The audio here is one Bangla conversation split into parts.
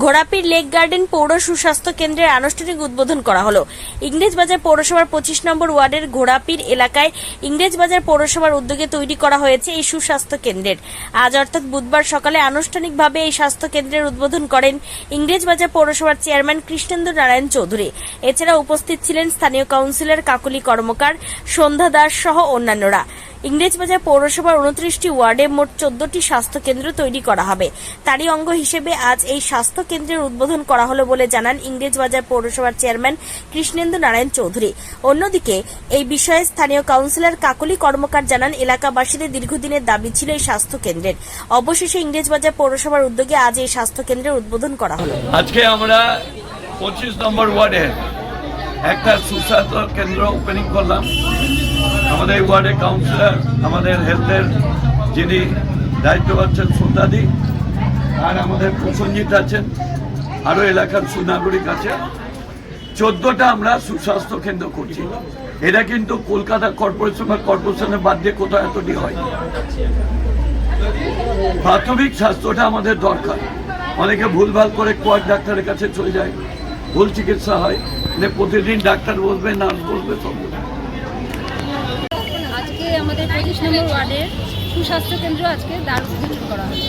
ঘোড়াপির লেক গার্ডেন পৌর সুস্বাস্থ্য কেন্দ্রের আনুষ্ঠানিক উদ্বোধন করা হলো। ইংরেজবাজার পৌরসভার পঁচিশ নম্বর ওয়ার্ডের ঘোড়াপির এলাকায় ইংরেজবাজার পৌরসভার উদ্যোগে তৈরি করা হয়েছে এই সুস্বাস্থ্য কেন্দ্রের। আজ অর্থাৎ বুধবার সকালে আনুষ্ঠানিকভাবে এই স্বাস্থ্য কেন্দ্রের উদ্বোধন করেন ইংরেজবাজার পৌরসভার চেয়ারম্যান কৃষ্ণেন্দ্র নারায়ণ চৌধুরী। এছাড়া উপস্থিত ছিলেন স্থানীয় কাউন্সিলর কাকুলি কর্মকার, সন্ধ্যা দাস সহ অন্যান্যরা। ইংরেজবাজার পৌরসভার উনত্রিশটি ওয়ার্ডে মোট চোদ্দটি স্বাস্থ্য কেন্দ্র তৈরি করা হবে। তারই অঙ্গ হিসেবে আজ এই স্বাস্থ্য কেন্দ্রের উদ্বোধন করা হলো বলে জানান ইংরেজবাজার পৌরসভার চেয়ারম্যান কৃষ্ণেন্দু নারায়ণ চৌধুরী। অন্যদিকে, এই বিষয়ে স্থানীয় কাউন্সিলর কাকলি কর্মকার জানান, এলাকাবাসীদের দীর্ঘদিনের দাবি ছিল এই স্বাস্থ্য কেন্দ্রের অবশেষে ইংরেজবাজার পৌরসভার উদ্যোগে আজ এই স্বাস্থ্য কেন্দ্রের উদ্বোধন করা হলো। আজকে আমরা পঁচিশ নম্বর ওয়ার্ডে একটা সুস্বাস্থ্য কেন্দ্র ওপেনিং করলাম। আমাদের ওয়ার্ডের কাউন্সিলর আমাদের হেলথের যিনি দায়িত্ব পাচ্ছেন সন্ধ্যাদি আর আমাদের প্রসঞ্জিত আছেন, আরও এলাকার সুনাগরিক আছে। চোদ্দটা আমরা সুস্বাস্থ্য কেন্দ্র করছি। এটা কিন্তু কলকাতা কর্পোরেশন বা কর্পোরেশনের বাদ দিয়ে কোথাও এতটি হয়। প্রাথমিক স্বাস্থ্যটা আমাদের দরকার। অনেকে ভুলভাল করে কোয়ার ডাক্তারের কাছে চলে যায়। ভুল চিকিৎসা হয়। মানে প্রতিদিন ডাক্তার বসবে নার্স বসবে সব আমাদের পঁচিশ নম্বর ওয়ার্ডের সুস্বাস্থ্য কেন্দ্র আজকে দ্বার উদ্বোধন করা হলো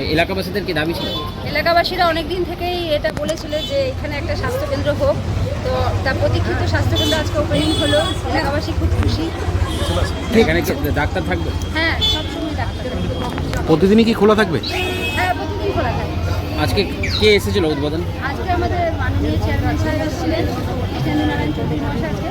এই এলাকাবাসীদের কি দাবি ছিল? এলাকাবাসীরা অনেক দিন থেকেই এটা বলেছিল যে এখানে একটা স্বাস্থ্য কেন্দ্র হোক। তো তার প্রতীক্ষিত স্বাস্থ্য কেন্দ্র আজকে ওপেনিং হলো। এলাকাবাসী খুব খুশি। এখানে কি ডাক্তার থাকবে? হ্যাঁ সবসময় ডাক্তার প্রতিদিনই কি খোলা থাকবে? হ্যাঁ প্রতিদিন খোলা থাকে আজকে কে এসেছিল উদ্বোধন? আজকে আমাদের মাননীয় চেয়ারম্যান সাহেব এসেছিলেন। কৃষ্ণেন্দ্র নারায়ণ চৌধুরী মহাশয় আজকে